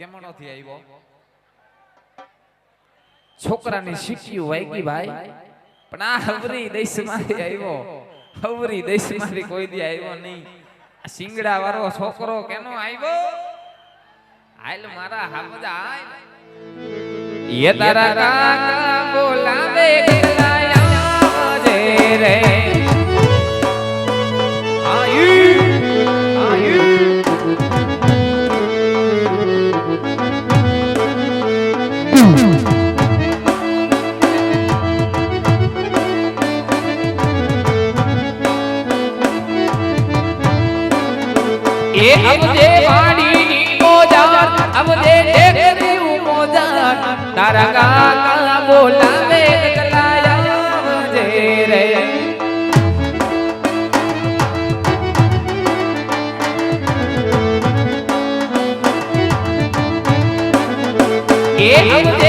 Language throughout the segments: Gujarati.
કેમ નથી આવ્યો છોકરાની શીખ્યું વાગી ભાઈ. પણ આ હવરી દેશમાંથી આવ્યો હવરી દેશમાંથી કોઈ દી આવ્યો નહીં. સિંગડા વાળો છોકરો કેનો આવ્યો હાલ મારા હાવજા હાલ. એ તારા કાકા બોલાવે એ અબજે વાડીની મોજાર અબજે ટેકરી મોજાર તારા કાકા બોલાવે ગલાયા જે રે. એ અબજે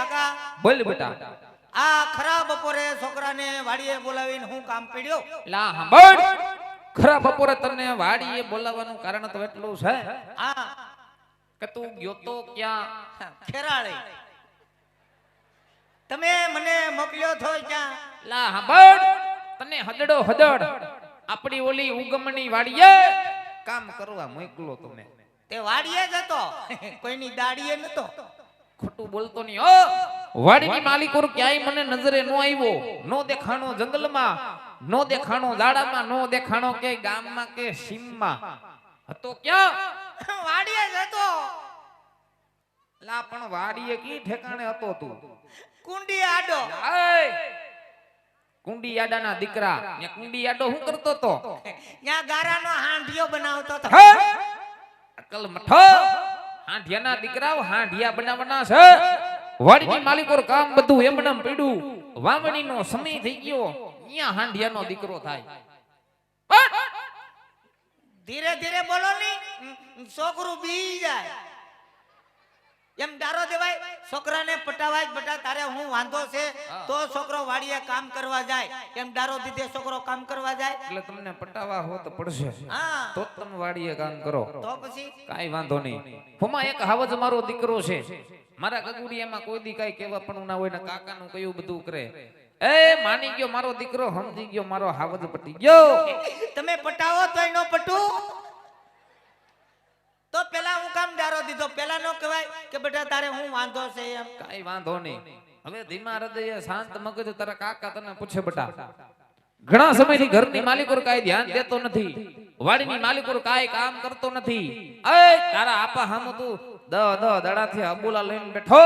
કાકા. બોલ બેટા. આ ખરા બપોરે છોકરાને વાડીએ બોલાવીને હું કામ પીડ્યો? લા સાંભળ ખરા બપોરે તને વાડીએ બોલાવવાનું કારણ તો એટલું છે હા. કે તું ગયો તો ક્યાં? ખેરાળે. તમે મને મોકલ્યો છો ક્યાં? લા સાંભળ તને હદડો હદડ. આપણી ઓલી ઉગમની વાડીએ કામ કરવા મોકલો તમે. તે વાડીએ જ હતો. કોઈની દાડીએ નતો. ખોટું બોલતો નહીં ઓ વાડીની માલિકોર ક્યાંય મને નજરે નો આવ્યો. નો દેખાણો જંગલમાં નો દેખાણો દાડામાં નો દેખાણો કે ગામમાં કે સીમમાં. હતો ક્યાં? વાડીએ જ હતો. લા પણ વાડીએ કી ઠેકાણે હતો તું? કુંડી આડો! કુંડી આડાના દીકરા. ને કુંડી આડો શું કરતો તો? ત્યાં ગારાનો હાંડિયો બનાવતો હતો. અકલ મઠો. હાંઢિયાના દીકરાઓ હાંઢિયા બના છે. વાડીની માલિકોર કામ બધું એમનેમ પડ્યું. વાવણીનો સમય થઈ ગયો. અહીંયા હાંઢિયાનો દીકરો થાય. ધીરે ધીરે બોલો ની. છોકરું બી જાય. એમ ડારો દેવાય છોકરાને પટાવાય જ બટા તારે હું વાંધો છે તો છોકરો વાડીએ કામ કરવા જાય. એમ ડારો દીધે છોકરો કામ કરવા જાય. એટલે તમને પટાવા હો તો પડશે. હા. તો તમે વાડીએ કામ કરો. તો પછી? કાઈ વાંધો નહીં. હુમાં એક હાવજ મારો દીકરો છે. મારા ગગુડિયામાં કોઈ દી કાઈ કેવા પણ ના હોય ને કાકાનું કયું બધું કરે. એ માની ગયો મારો દીકરો સમજી ગયો મારો હાવજ પટી ગયો. તમે પટાવો તોય નો પટું. પેલા હું કામ ડારો દીધો? પેલા નો કહેવાય કે બેટા તારે હું વાંધો છે એમ. કાઈ વાંધો નહીં. હવે ધીમા હૃદય શાંત મગજ તારા કાકા તને પૂછે બટા. ઘણા સમયથી ઘરની માલિકો કાઈ ધ્યાન દેતો નથી. વાડીની માલિકો કાઈ કામ કરતો નથી. એ તારા આપા હામ તું દ દ, દડાથી અબુલા લઈને બેઠો.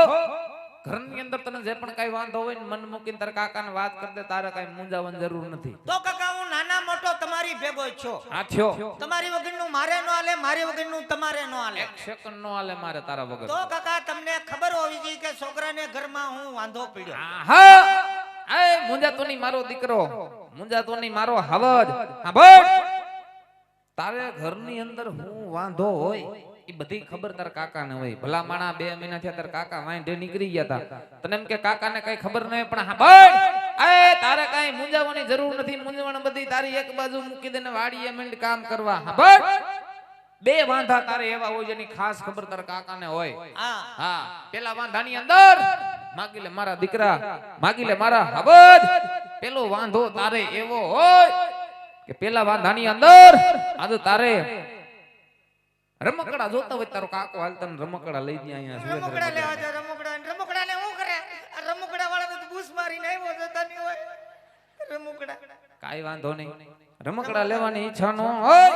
ઘરની અંદર તને જે પણ કઈ વાંધો હોય ને મન મૂકીને તારા કાકાને વાત કરી દે તારે કઈ મૂંઝાવાની જરૂર નથી. તો કાકા હું નાના મોટો તમારી ભેગો છો. હા થયો. તમારી વગરનું મારે નો હાલે મારી વગરનું તમારે નો હાલે. એક સેકન્ડ નો હાલે મારે તારા વગર. તો કાકા તમને ખબર હોવી જોઈએ કે છોકરાને ઘરમાં હું વાંધો પડ્યો. હા એ મુંજાતો નહીં મારો દીકરો. મુંજાતો નહીં મારો હવજ. હા તારે ઘરની અંદર હું વાંધો હોય એ બધી ખબર તાર કાકાને હોય. ભલા માણા બે મહિના થયા તાર કાકા વાંઢે નીકળી ગયા હતા તને એમ કે કાકાને કઈ ખબર ન હોય પણ હા એ તારે કઈ મુંજાવાની જરૂર નથી. મુંજવણ બધી તારી એક બાજુ મૂકી દે ને વાડીએ માંડ કામ કરવા. હા બે વાંધા તારે એવા હોય જેની ખાસ ખબર તાર કાકાને હોય. હા. હા. પેલા વાંધાની અંદર માગી લે મારા દીકરા. માગી લે મારા હબજ પેલો વાંધો તારે એવો હોય કે પેલા વાંધાની અંદર આજે તારે રમકડા જોતા હોય તારો કાકો હાલ તને રમકડા લઈ દે અહીંયા રમકડા લેવા જાય રમકડા રમકડા ને શું કરે? રમકડા વાળા તો બૂસ મારીને આવ્યો જતા નહીં હોય. રમકડા. કાઈ વાંધો નહીં. રમકડા લેવાની ઈચ્છા નો હોય.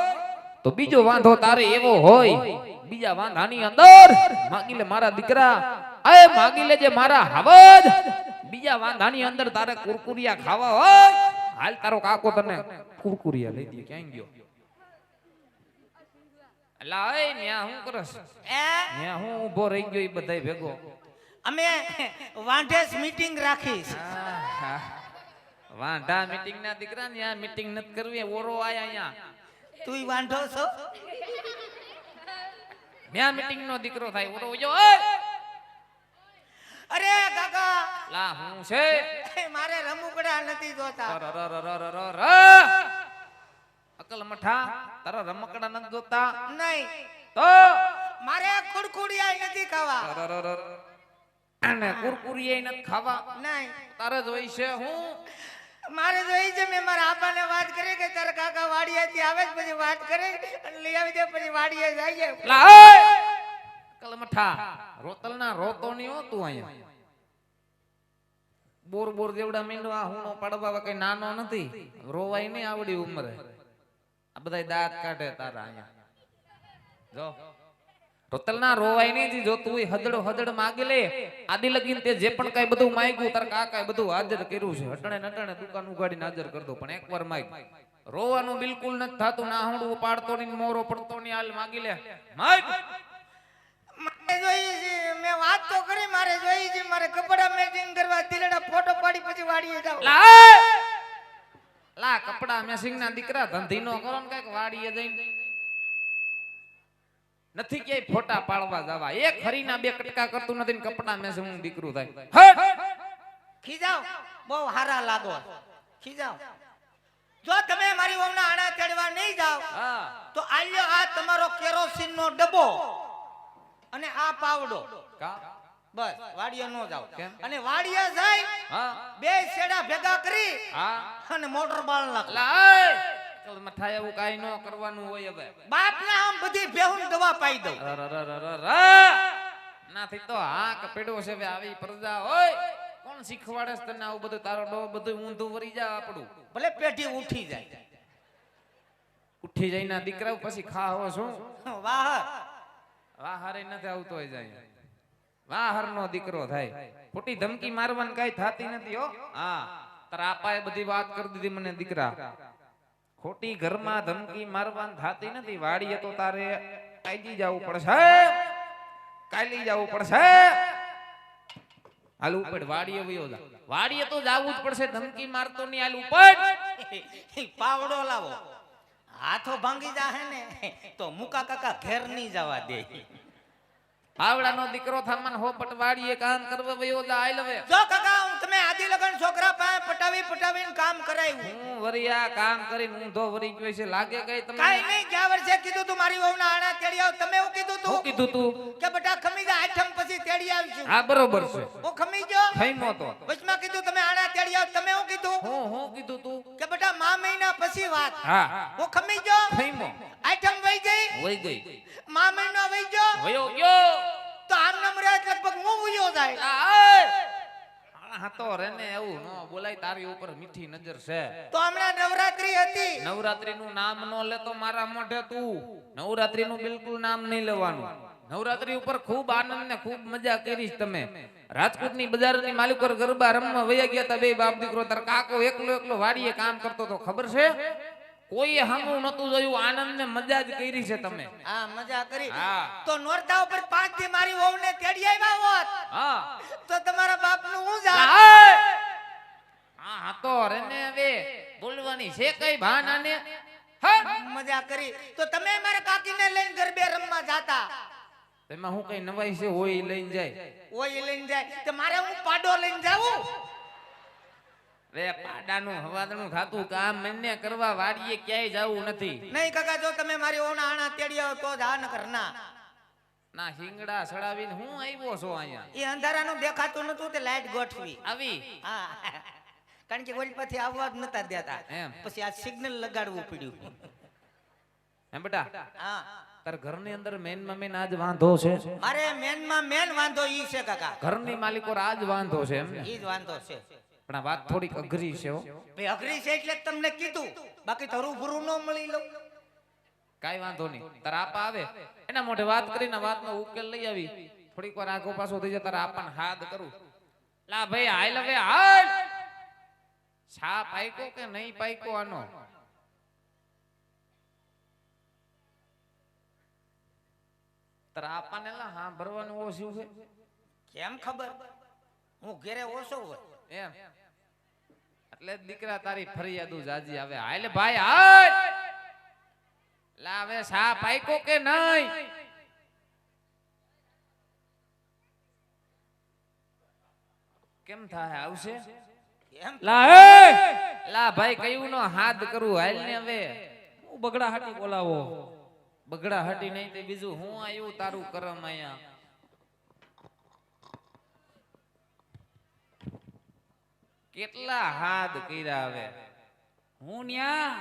તો બીજો વાંધો તારે એવો હોય. બીજા વાંધાની અંદર માગી લે મારા દીકરા. અય માગી લેજે મારા હવજ. બીજા વાંધાની અંદર તારે કુરકુરિયા ખાવા હોય. હાલ તારો કાકો તને કુરકુરિયા લઈ દે. ક્યાં ગયો? લાય ન્યા હું કરસ? એ ન્યા હું ઊભો રહી ગયો એ બધાય ભેગો. અમે વાંઢેસ મીટિંગ રાખીશ વાંઢા મીટિંગ ના દીકરા ને આ મીટિંગ નત કરવી ઓરો આયા અહીંયા. તું વાંઢો છો? ન્યા મીટિંગ દીકરો થાય ઓરો અરે કાકા! લા હું છે? મારે રમુકડા નથી જોતા. અકલ મઠા તારા રમકડા નથી જોતા નહીં. તો? મારે કુરકુરિયા નથી ખાવા. અને કુરકુરિયા નથી ખાવા. નહીં. તારે જોઈ છે હું? મારે તો એ છે મેં મારા આપાને વાત કરી કે તારા કાકા વાડિયાથી આવે જ પછી વાત કરે અને લઈ આવી દે પછી વાડિયા જઈએ. લા રોતલ રોતલના રોતો નહીં હો તું અહીંયા? બોર બોર જેવડા મીંડવા હું પાડવા કઈ નાનો નથી. રોવાય નહીં આવડી ઉંમરે. આ બધાય દાંત કાઢે તારા અહીંયા. જો. રોતલના રોવાય નહીં જી જો તું હદડો હદડ માગી લે આદિ લગીન તે જે પણ કઈ બધું માંગ્યું તાર કાકાએ બધું હાજર કર્યું છે. હટણે નટણે દુકાન ઉગાડીને હાજર કર દો પણ એકવાર માંગ. રોવાનું બિલકુલ નથી થાતું ના હણવું પાડતો નહીં મોરો પડતો નહીં હાલ માગી લે. માંગ. મારે જોઈએ છે મેં વાત તો કરી મારે જોઈએ છે મારે કપડા મેચિંગ કરવા દિલડા ફોટો પાડી પછી વાડીએ જાવ લા લા કપડા મેસિંગ ના દીકરા ધંધી નો કરો ને કંઈક વાડીએ જઈને. નથી ક્યાંય ફોટા પાડવા જવા. એક હરીના બે કટકા કરતું નથી ને કપડા મેસિંગ હું દીકરું થાય. હટ! ખીજાવ. બહુ હારા લાગો. ખીજાવ. જો તમે મારી વહુના આણા ચડવા નહીં જાવ તો આલ્યો આ તમારો કેરોસીન નો ડબ્બો અને આ પાવડો. કા? બસ વાડીએ નો જાવ અને વાડીએ જાય બે છેડા ભેગા કરી હા. અને મોટર બાળ નાખ. લાય ચલ ચાલ એવું કાઈ ન કરવાનું હોય હવે. બાપ ના આમ બધી બેહુન દવા પાઈ દઉં. નાથી તો હા પેડો છે આવી પ્રજા હોય. કોણ શીખવાડે છે તને આવું બધું? તારો ડો બધું ઊંધું વરી જા આપણું. ભલે પેઢી ઉઠી જાય. ઉઠી જઈને ના દીકરા પછી ખા હો. શું વાહ વાહરે નથી આવતો હોય જાય. વાહર નો દીકરો થાય. ખોટી ધમકી મારવાની કઈ થતી નથી હો. હા. તારા બધી વાત કરી દીધી મને દીકરા. ખોટી ઘરમાં ધમકી મારવાની થાતી નથી. વાડીએ તો તારે આજી જવું પડશે. કાલી જવું પડશે. હાલ ઉપર વાડીએ વયો વાડીએ તો જાવું જ પડશે. ધમકી મારતો નહીં. હાલ ઉપર પાવડો લાવો. હાથો ભાંગી જાહે ને, તો મુકા કાકા ઘેર નહીં જવા દે. આવડાનો દીકરો થામન હોપટ વાડીએ કામ કરવા વયો દા હવે જો કાકા હું તમે આદિ લગન છોકરા પાસે પટાવી પટાવીને કામ કરાવ્યું હું વરિયા કામ કરીને ઊંધો વરી ગયો છે. લાગે કઈ તમને? કાઈ નહીં ગયા વર્ષે કીધું તું મારી વહુના આણા તેડી આવ તમે એવું કીધું તું? તું કીધું તું. કે બટા ખમીજા આઠમ પછી તેડી આવશું હા બરોબર છે. હું ખમી ગયો? થઈમો તો. વચમાં કીધું તમે આણા તેડી આવ. તમે હું કીધું? હું હું કીધું તું? કે બેટા મા મહિના પછી વાત. હા. હું ખમી ગયો? થઈમો આઠમ વઈ ગઈ? વઈ ગઈ. મા મહિનો વઈ ગયો? વયો ગયો. તો આમ નંબરે લગભગ હું ઉયો જાય? હા તો રેને એવું નો બોલાય તારી ઉપર મીઠી નજર છે. તો હમણાં નવરાત્રી હતી. નવરાત્રી નું નામ નો લેતો મારા મોઢે તું. નવરાત્રી નું બિલકુલ નામ નહીં લેવાનું. નવરાત્રી ઉપર ખૂબ આનંદ ને ખૂબ મજા કરીશ તમે. રાજકોટની બજારની માલિક ગરબા રમવા વયા ગયા તા બે બાપ દીકરો તાર કાકો એકલો એકલો વાડીએ કામ કરતો તો ખબર છે? કોઈ હમું નતું જોયું આનંદ ને મજા જ કરી છે તમે. હા મજા કરી. તો નોરતા ઉપર પાંચથી મારી વહુને તેડી આવ્યા હોત? હા. તો તમારા બાપનું હું જા હા હા તો રેને હવે બોલવાની છે કઈ ભાન આને મજા કરી. તો તમે મારા કાકી ને લઈને ગરબે રમવા જાતા? તેમાં હું કઈ નવાઈ છે હોય લઈને જાય. ઓય લઈને જાય. તો મારે હું પાડો લઈને જાવું રે પાડાનું હવાદનું ખાતું કામ મને કરવા વાડીએ ક્યાંય જવું નથી. નહીં કાકા જો તમે મારી ઓના આણા તેડી આવો તો જ આ ન ના ના હિંગડા સડાવીને હું આવ્યો છો અહીંયા? એ અંધારાનું દેખાતું નતું તે લાઈટ ગોઠવી. આવી? હા. કારણ કે ઓલ પછી આવવા જ નતા દેતા. પછી આ સિગ્નલ લગાડવું પડ્યું. હે બેટા? હા. તાર ઘરની અંદર મેનમાં મેન આજ વાંધો છે. મારે મેનમાં મેન વાંધો ઈ છે કાકા. ઘરની માલિકો આજ વાંધો છે એમ ઈ જ વાંધો છે. પણ આ વાત થોડીક અઘરી છે હો. ભાઈ અઘરી છે એટલે તમને કીધું. બાકી ધરું ભૂરું ન મળી લઉં. કાઈ વાંધો નહીં. તાર આપા આવે. એના મોઢે વાત કરીને વાતનો ઉકેલ લઈ આવી. થોડીક વાર આગો પાછો થઈ જાય તાર આપાને હાથ કરું. લા ભાઈ હાલ હવે હાલ. છા પાઈકો કે નહીં પાઈકો આનો? તારા આપાને લા હા ભરવાનું ઓછું છે. કેમ ખબર? હું ઘેરે ઓછો હોય. એમ. એટલે દીકરા તારી ફરિયાદો જાજી આવે. હાલ ભાઈ હાલ લા હવે છા પાઈકો કે નહીં? કેમ થાય? આવશે? કેમ? લા એ લા ભાઈ કયું નો હાથ કરું? હાલ ને હવે. હું બગડા હાટી બોલાવો. બગડા હટી નહીં તે બીજું હું આવ્યું તારું કરમ અહીંયા? કેટલા હાથ કર્યા હવે? હું ન્યા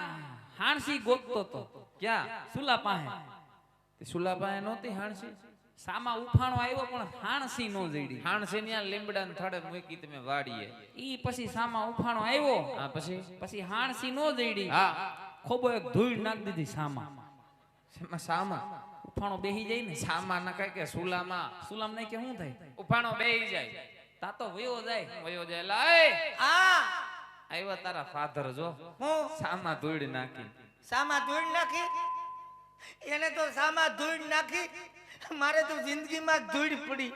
હાણસી ગોતતો તો. ક્યાં? સુલા પાસે. તે સુલાભાઈ નહોતી હાણસી? સામા ઉફાણો આવ્યો પણ હાણસી નો જડી હાણસી ને લીમડા થડે મૂકી તમે વાડીએ. ઈ પછી સામા ઉફાણો આવ્યો હા પછી? પછી હાણસી નો જડી હા. ખોબો એક ધૂળ નાખ દીધી સામા. સામા? ઉફાણો બેહી જાય ને. સામા ના કઈ કે સુલામાં. સુલામ નહીં કે શું થાય? ઉફાણો બેહી જાય. તાતો વયો જાય. વયો જાય લાય આ આવ્યા તારા ફાધર જો. સામા ધૂળ નાખી. સામા ધૂળ નાખી? એને તો સામા ધૂળ નાખી. મારે તો જિંદગીમાં ધૂળ પડી.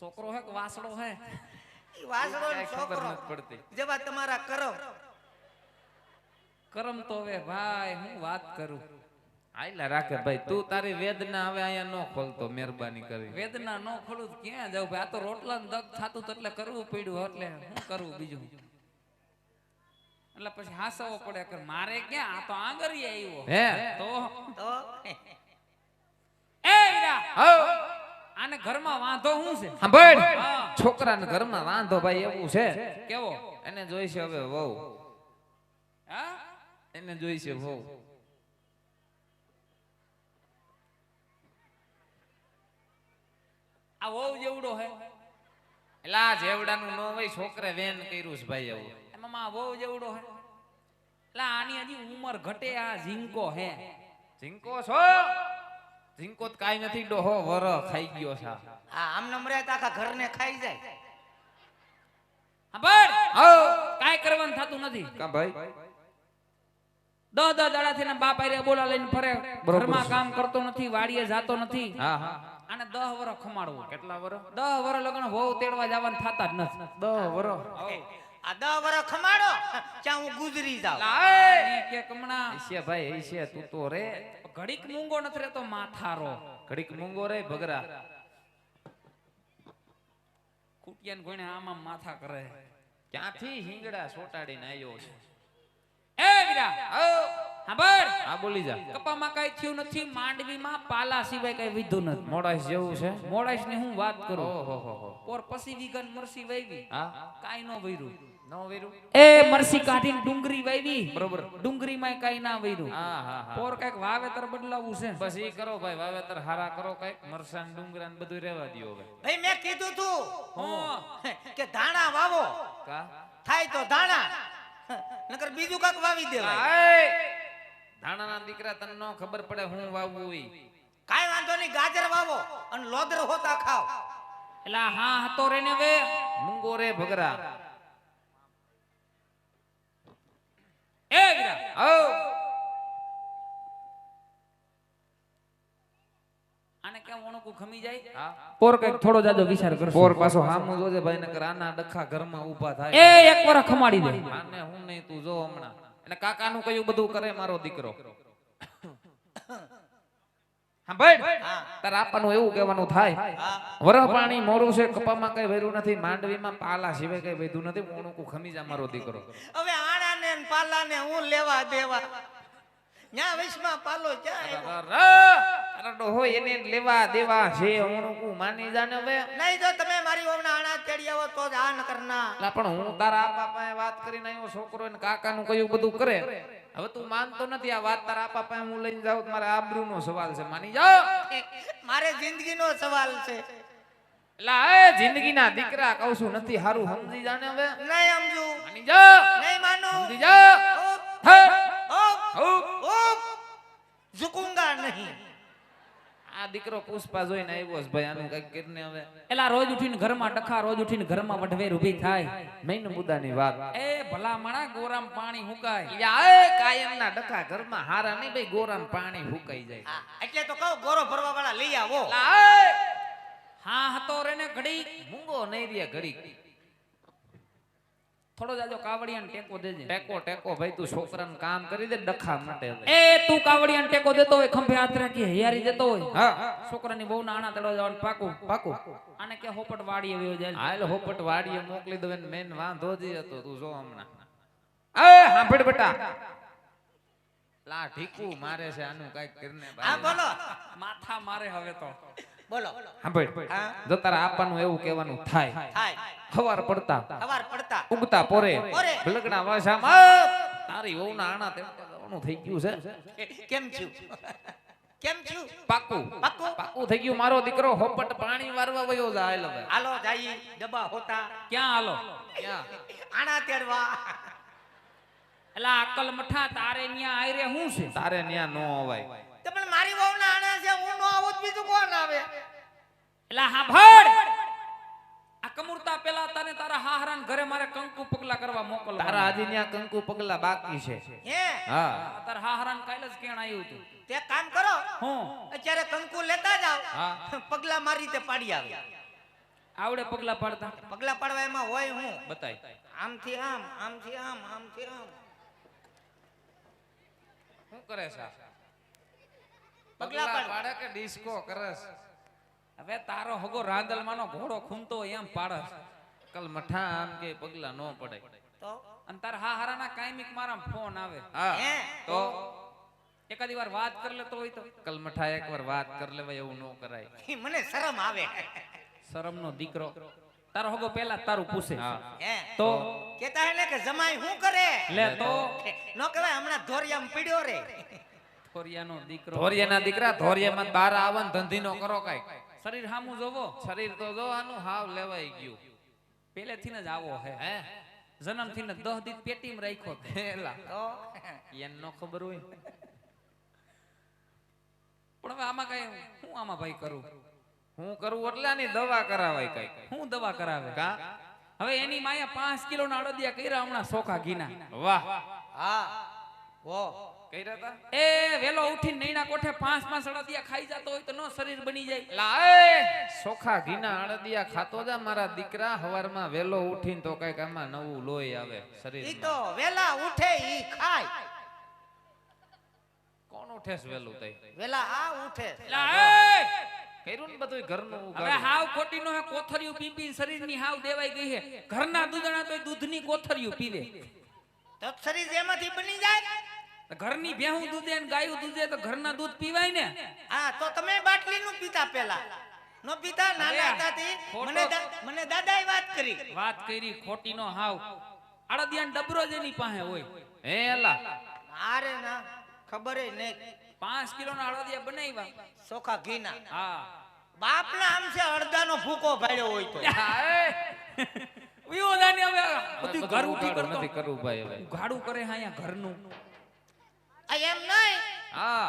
છોકરો હે કે વાસડો હે? વાસડો છોકરો. જેવા તમારા કરમ. કરમ તો હવે ભાઈ હું વાત કરું. આયલા રાખે ભાઈ તું તારી વેદના હવે અહીંયા ન ખોલતો મહેરબાની કરી. વેદના ન ખોલું ક્યાં જાવ ભાઈ? આ તો રોટલા ને દગ થતું એટલે કરવું પડ્યું એટલે શું કરવું બીજું? એટલે પછી હાસવો પડે કે મારે ક્યાં? આ તો આંગરી આવ્યો હે? તો? તો? એ ઈરા, હો આને ઘરમાં વાંધો શું છે? સાંભળ. છોકરાને ઘરમાં વાંધો ભાઈ એવું છે. કેવો? એને જોઈશે હવે વહુ. એને જોઈશે વહુ આ વહુ જેવડો હે એટલે આ જેવડાનું નો હોય છોકરે વેન કર્યું છે ભાઈ એવું એમાં આ વહુ જેવડો હે એટલે આની હજી ઉંમર ઘટે આ ઝીંકો હે ઝીંકો છો ઝીંકો તો કાઈ નથી ડોહો વર ખાઈ ગયો છે આ આમ નમરે તો આખા ઘરને ખાઈ જાય હો કાંઈ કરવાનું થતું નથી કા ભાઈ દહ દહ દાડાથી બાપ આર્યા બોલા લઈને ફરે. ઘરમાં કામ કરતો નથી વાડીએ જાતો નથી. હા હા. આને દહ વર ખમાડવો. કેટલા વર દહ વર લગ્ન હોવ તેડવા જવાનું થતા જ નથી. દહ વર આ દહ વર ખમાડો ત્યાં હું ગુજરી જાઉં. અને કે કમણા. ઈશે ભાઈ ઈશે તું તો રે. ઘડીક મૂંગો નથી રહેતો માથારો. ઘડીક મૂંગો રે ભગરા કુટિયાન ગોણે આમ આમ માથા કરે. ક્યાંથી હિંગડા સોટાડીને આવ્યો છે? એ વીરા સાંભળ હા બોલી જા. કપામાં કઈ થયું નથી માંડવીમાં પાલા સિવાય કઈ વિધું નથી. મોડાઈસ જેવું છે? મોડાઈસની હું વાત કરું? ઓહો હો હો. પોર પછી વિગન મરસી વૈવી હા? કાઈ નો વૈરું નો વેરું એ મરસી કાઢીને ડુંગરી વૈવી બરોબર. ડુંગળીમાં કાઈ ના વૈરું હા હા હા. પોર કંઈક વાવેતર બદલાવું છે. બસ ઈ કરો ભાઈ વાવેતર હારા કરો કંઈક. મરસાન ડુંગરા ને બધું રહેવા દ્યો હવે. ભાઈ મેં કીધું તું હું? કે ધાણા વાવો. કા? થાય તો ધાણા નકર બીજું કાક વાવી દેવાય. ધાણાના દીકરા તને નો ખબર પડે હું વાવવું ઈ. કાઈ વાંધો નહીં ગાજર વાવો અને લોદર હોતા ખાઓ. એટલે હા હતો રે ને વે મૂંગો રે ભગરા. એ વીરા આવ. આને કેમ ઓણકું ખમી જાય? પોર કંઈક થોડો જાજો વિચાર કરશો. પોર પાછો હામું જોજે ભાઈ નકર આના ડખા ઘરમાં ઊભા થાય. એ એક વાર ખમાડી દે. આને હું નહીં તું જો હમણાં. અને કાકાનું કયું બધું કરે મારો દીકરો? આપવાનું એવું કહેવાનું થાય. વરહ પાણી મોરું છે કપામાં કઈ વેરું નથી માંડવીમાં પાલા સિવાય કઈ વેધું નથી મોણુકું ખમી જા મારો દીકરો. હવે આણા ને પાલાને હું લેવા દેવા. ન્યા વિશમાં પાલો ક્યાં ડોહો એને લેવા દેવા છે હું માની જાને હવે. નહીં જો તમે મારી ઓમના આણા તેડી આવો તો જ આ ન કરના લા પણ હું તારા પાસે વાત કરીને આવ્યો છોકરો કાકા નું કયું બધું કરે. હવે તું માનતો નથી આ વાત તારા આપા પાસે હું લઈને જાઉં તો મારે આબરૂનો સવાલ છે માની જાઓ મારે જિંદગીનો સવાલ છે. એ જિંદગીના દીકરા કહું છું નથી હારું સમજી જાને હવે. નહીં સમજુ. માની નહીં માનું. સમજી જાઓ હે. ઝુકુંગા નહીં. આ દીકરો પુષ્પા જોઈને આવ્યો છે ભાઈ આનું કઈ કરીને હવે. એલા રોજ ઉઠીને ઘરમાં ટખા રોજ ઉઠીને ઘરમાં વઢવેર ઊભી થાય. મૈન મુદ્દાની વાત. એ ભલા માણા ગોરામ પાણી હુકાય. યા એ કાયમના ડખા ઘરમાં હારા નહીં ભાઈ ગોરામ પાણી હુકાઈ જાય. એટલે તો કહું ગોરો ભરવા વાળા લઈ આવો. હા હતો રે ને ઘડી મૂંગો નહીં રે ઘડી થોડો જાજો કાવડિયાને ટેકો દેજે. ટેકો ટેકો ભાઈ તું છોકરાને કામ કરી દે ડખા માટે એ તું કાવડિયાને ટેકો દેતો હોય ખંભે હાથ રાખી હિયારી દેતો હોય. હા. છોકરાની બહુ નાણા તળવા જવાનું પાકું પાકું. આને કે હોપટ વાડીએ વયો જાય. હાલ હોપટ વાડીએ મોકલી દો ને મેન વાંધો જ હતો તું જો હમણાં. એ હાંભળ બેટા. લા ઢીકુ મારે છે આનું કંઈક કરીને આ બોલો. માથા મારે હવે તો. બોલો. સાંભળ. જો તારા આપવાનું એવું કહેવાનું થાય. થાય. હવાર પડતા. હવાર પડતા. ઉગતા પોરે. લગણા વાસામાં તારી વહુના આણા તેમ થઈ ગયું છે. કેમ છું? કેમ છું? પાકું. પાક્કું? પાકું થઈ ગયું. મારો દીકરો હોપટ પાણી વારવા વયો જાય હાલો જાઈ ડબ્બા હોતા. ક્યાં હાલો? ક્યાં? આણા તેડવા. એલા અકલ મઠા તારે ન્યા આયરે હું છે? તારે ન્યા નો અવાય. બીજું કોણ આવે? એટલે હા ભડ આ કમુરતા પેલા તને તારા હાહરાન ઘરે મારે કંકુ પગલા કરવા મોકલ તારા આજી ન્યા કંકુ પગલા બાકી છે. હે? હા. તાર હાહરાન કાલે જ કેણ આવ્યું તું. તે કામ કરો. હું? અત્યારે કંકુ લેતા જાવ હા. પગલા મારી તે પાડી આવે. આવડે પગલા પાડતા? પગલા પાડવા એમાં હોય હું? બતાય. આમથી આમ આમથી આમ આમથી આમ. શું કરે છે? પગલા પાડે. કે ડિસ્કો કરસ? હવે તારો હગો રાંદલમાંનો ઘોડો ખૂંતો એમ પાડસ કલ મઠા આમ કે પગલા નો પડે. તો? અને તાર હારાના કાયમિક મારા ફોન આવે. હા. તો? એકાદી વાર વાત કરી લેતો હોય તો? કલ મઠા એકવાર વાત કર લેવાય એવું નો કરાય. મને શરમ આવે. શરમનો દીકરો. તારો હગો પેલા તારું પૂછે. હા. તો? કેતા હે ને કે જમાઈ શું કરે? લે તો? નો કહેવાય હમણાં ધોરિયામ પીડ્યો રે. ખોરિયાનો દીકરો. ધોરિયાના દીકરા ધોરિયામાં બાર આવન ધંધીનો કરો કઈ. શરીર હામું જોવો. શરીર તો જો આનું હાવ લેવાઈ ગયું. પેલેથી જ આવો હે. હે? જન્મથી ને દહ દી પેટીમાં રાખ્યો તે. તો એને નો ખબર હોય. પણ હવે આમાં કઈ હું આમાં ભાઈ કરું? હું કરું એટલે આની દવા કરાવાય કઈ. હું દવા કરાવે? કા? હવે એની માયા પાંચ કિલો ના અડદિયા કર્યા હમણાં સોખા ઘીના. વાહ. હા. વો એ વેલો ઉઠીને નૈણા કોઠે પાંચ પાંચ અડદિયા ખાઈ જતો હોય તો નો શરીર બની જાય. લાય સોખા ઘીના અડદિયા ખાતો જા મારા દીકરા હવારમાં વેલો ઉઠીને તો કંઈક આમાં નવું લોહી આવે ઈ તો વેલા ઉઠે ઈ ખાય. કોણ ઉઠે વેલું તઈ? વેલા આ ઉઠે. લાય કર્યું ને બધું ઘરનું હવે હાવ ખોટી નો હે કોથરિયું પી પી શરીરની હાવ દેવાઈ ગઈ હે. ઘરના દૂધણા તો દૂધની કોથરિયું પીવે. શરીર એમાંથી બની જાય? ઘરની ભેહું દૂધે ને ગાયું દૂધે તો ઘરના દૂધ પીવાય ને? હા તો તમે બાટલી નું પીતા પેલા નો પીતા નાના હતાથી મને મને દાદાએ વાત કરી. વાત કરી ખોટી નો હાવ. અડદિયાનો ડબરો જ એની પાસે હોય. હે એલા અરે ના ખબર નહીં. પાંચ કિલો ના અડદિયા બનાવ્યા. સોખા ઘીના. હા. બાપના આમ છે અડધાનો ફૂકો ભાડ્યો હોય તો. વિયો હવે બધું ઘર ઉઠી કરતો. નથી કરવું ભાઈ હવે. ઉઘાડું કરે હા અહીંયા ઘરનું. એમ નહીં? હા.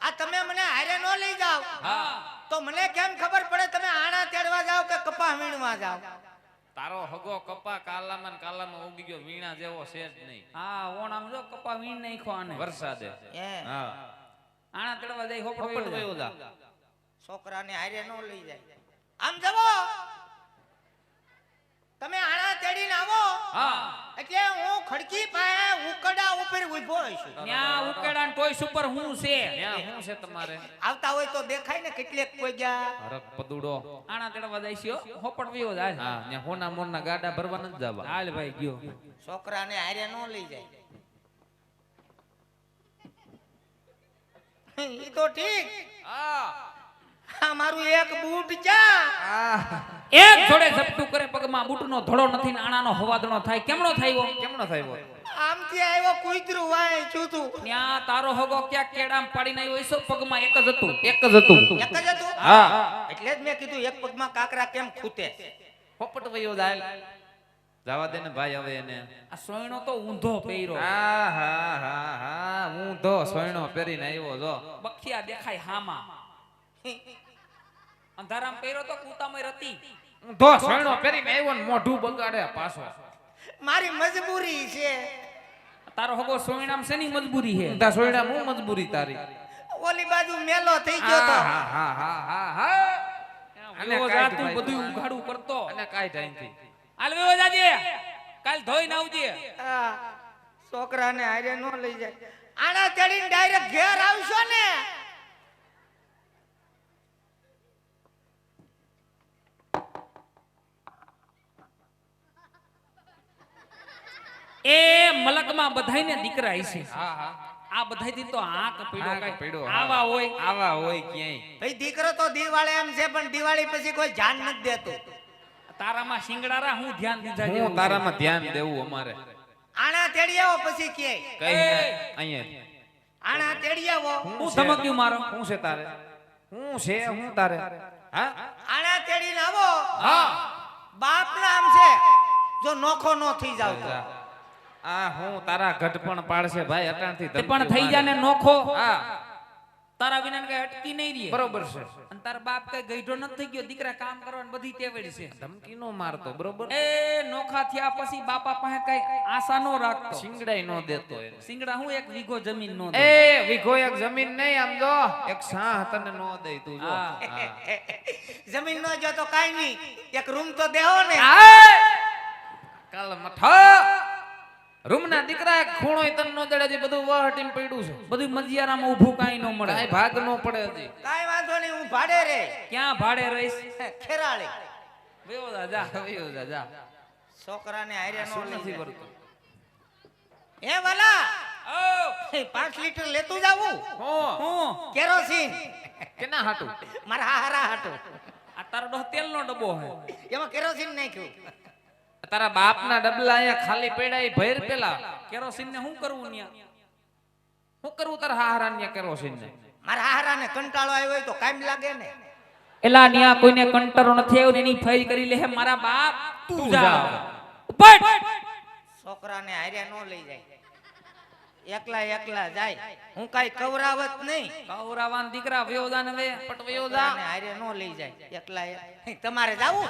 આ તમે મને હારે નો લઈ જાઓ. હા. તો મને કેમ ખબર પડે તમે આણા તેડવા જાઓ કે કપા વીણવા જાઓ? તારો હગો કપા કાલામાં કાલામાં ઉગી ગયો વીણા જેવો છે જ નહીં. હા ઓણામ જો કપા વીણ નાખો આને. વરસાદે. હા. આણા તેડવા જાય હોપડ વયો. જા. છોકરાને હારે નો લઈ જાય. આમ જવો તમે આણા તેડીને આવો. હા. એટલે હું ખડકી પાસે ઉકડા ઉપર ઊભો છું. ન્યા ઉકડા ને ટોય ઉપર હું છે. ત્યાં હું છે તમારે? આવતા હોય તો દેખાય ને કેટલેક કોઈ ગયા હરક પદુડો. આણા જાય હો. હોપડ વિયો જાય. હા ત્યાં હોના મોરના ગાડા ભરવા નથી જાવા. હાલ ભાઈ ગયો. છોકરાને હારે નો લઈ જાય. ઈ તો ઠીક. હા. આ મારું એક બૂટ ક્યાં એક જોડે ઝપટું કરે પગમાં બૂટનો ધડો નથી ને આણાનો હવાદણો થાય. કેમનો થાયવો? કેમનો થાયવો? આમથી આવ્યો કૂતરું વાય છૂતું ન્યા તારો હગો ક્યાં કેડામ પાડીને આવ્યો એસો પગમાં એક જ હતું. એક જ હતું. એક જ હતું? હા. એટલે જ મેં કીધું એક પગમાં કાકરા કેમ ખૂટે? પોપટ વયો જાય. જવા દે ને ભાઈ હવે એને. આ સોયણો તો ઊંધો પહેર્યો. હા હા હા હા. ઊંધો સોયણો પહેરીને આવ્યો જો. બખિયા દેખાય હામાં. અંધારામાં પહેર્યો તો કૂતામાં રતી. તો સોયણો પહેરીને આવ્યો ને મોઢું બગાડે પાછો. મારી મજબૂરી છે. તારો હગો સોયણામ શેની મજબૂરી છે? તા સોયણામ હું મજબૂરી તારી? ઓલી બાજુ મેલો થઈ ગયો તો. હા હા હા હા હા. અને વેવો તું બધું ઉઘાડું કરતો અને કાઈ ટાઈમથી હાલ વેવો જાજે. કાલ ધોઈને આવજે. હા, છોકરાને હારે નો લઈ જાય. આણા ચડીને ડાયરેક્ટ ઘેર આવશો ને એ મલકમાં બધાને દીકરા હશે હા હા. આ બધાયથી તો આંખ પીડો પીડો, આવા હોય. આવા હોય ક્યાંય. ભાઈ દીકરો તો દિવાળે એમ છે પણ દિવાળી પછી કોઈ ધ્યાન નથી દેતું. તારામાં સિંગડારા હું ધ્યાન દીધા હું છે. તારામાં ધ્યાન દેવું અમારે. આણા તેડી આવો પછી કે. કઈ અહીંયા. આણા તેડી આવો હું ધમક્યું મારો? શું છે તારે? શું છે હું તારે? હા? આણા તેડીને આવો. હા. બાપ નામ છે. જો નોખો નો થઈ જાવ તો. આ હું તારા ઘટપણ પાડશે ભાઈ અટાણથી પણ થઈ જાને નોખો. હા. તારા વિના કઈ અટકી નહીં રહી. બરોબર છે. અને તારા બાપ કઈ ગઈઢો નથી થઈ ગયો દીકરા કામ કરવાની બધી ટેવડી છે. ધમકી નો મારતો બરોબર? એ નોખા થયા પછી બાપા પાસે કઈ આશા નો રાખતો. સિંગડાઈ નો દેતો સિંગડા હું એક વીઘો જમીન નો એ વીઘો એક જમીન નહીં આમ જો. એક સાહ તને નો દઈ તું જો. જમીન નો જો તો કાઈ નહીં. એક રૂમ તો દેહો ને. આય! કાલ મઠા. રૂમના દીકરા ખૂણોય ખૂણો તન નો દડે હજી બધું વહટીમ પડ્યું છે. બધું મજિયારામાં ઊભું કાઈ ન મળે. કાઈ ભાગ નો પડે હજી. કાઈ વાંધો નહીં હું ભાડે રે. ક્યાં ભાડે રહીશ? ખેરાળે. વેવો દાદા વેવો જા, જા. છોકરાને હારે નો શું નથી. કરતું? હે વાલા! ઓ! એ પાંચ લીટર લેતું જાવું? હું. હું? કેરોસીન? કેના હાટું? મારા હારા હાટું. આ તારો તેલ તેલનો ડબ્બો હે. એમાં કેરોસીન નાખ્યું. તારા બાપના ડબલા અહીંયા ખાલી પડ્યા એ ભેર પેલા. કેરોસીન ને શું કરવું ન્યા? હું કરવું તારા હારા ને કેરોસીન ને મારા હારાને કંટાળો આવ્યો હોય તો કાયમ લાગે ને. એલા ન્યા કોઈને કંટરો નથી આવ્યો એની ફેર કરી લે મારા બાપ તું જા. ઉપર છોકરાને હારે નો લઈ જાય. એકલા એકલા જાય. હું કાઈ કવરાવત નહીં. કવરાવાન દીકરા વ્યોદાન વે પટ છોકરાને હારે નો લઈ જાય. એકલા એક- તમારે જાવું?